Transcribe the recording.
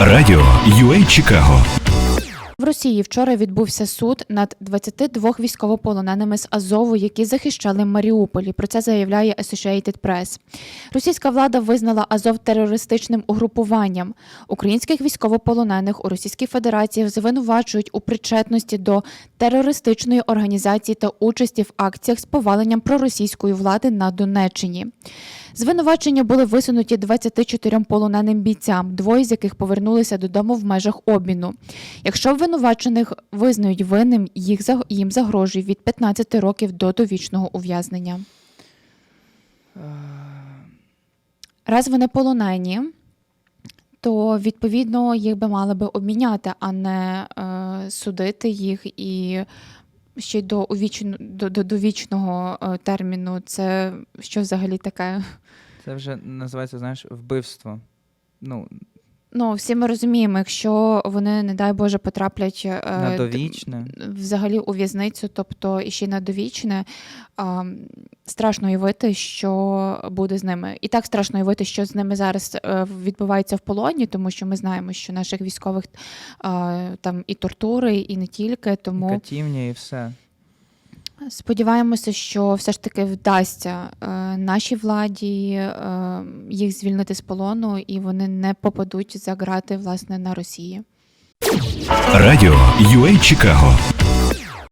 Радіо UA Чикаго В Росії вчора відбувся суд над 22 військовополоненими з Азову, які захищали Маріуполі. Про це заявляє Associated Press. Російська влада визнала Азов терористичним угрупуванням. Українських військовополонених у Російській Федерації звинувачують у причетності до терористичної організації та участі в акціях з поваленням проросійської влади на Донеччині. Звинувачення були висунуті 24 полоненим бійцям, двоє з яких повернулися додому в межах обміну. Якщо обвинувачених визнають винним, їх їм загрожує від 15 років до довічного ув'язнення. Раз вони полонені, то відповідно їх би мали би обміняти, а не е, судити їх і ще й до, увічну, до, до довічного вічного терміну. Це що взагалі таке? Це вже називається, знаєш, вбивство. Ну, Ну, всі ми розуміємо, якщо вони, не дай Боже, потраплять е, на довічне. взагалі у в'язницю, тобто і ще й на довічне, а, страшно уявити, що буде з ними. І так страшно уявити, що з ними зараз е, відбувається в полоні, тому що ми знаємо, що наших військових а, там і тортури, і не тільки. І Тому катівня, і все. Сподіваємося, що все ж таки вдасться е, нашій владі е, їх звільнити з полону, і вони не попадуть за грати власне на Росії. Радіо UA Чикаго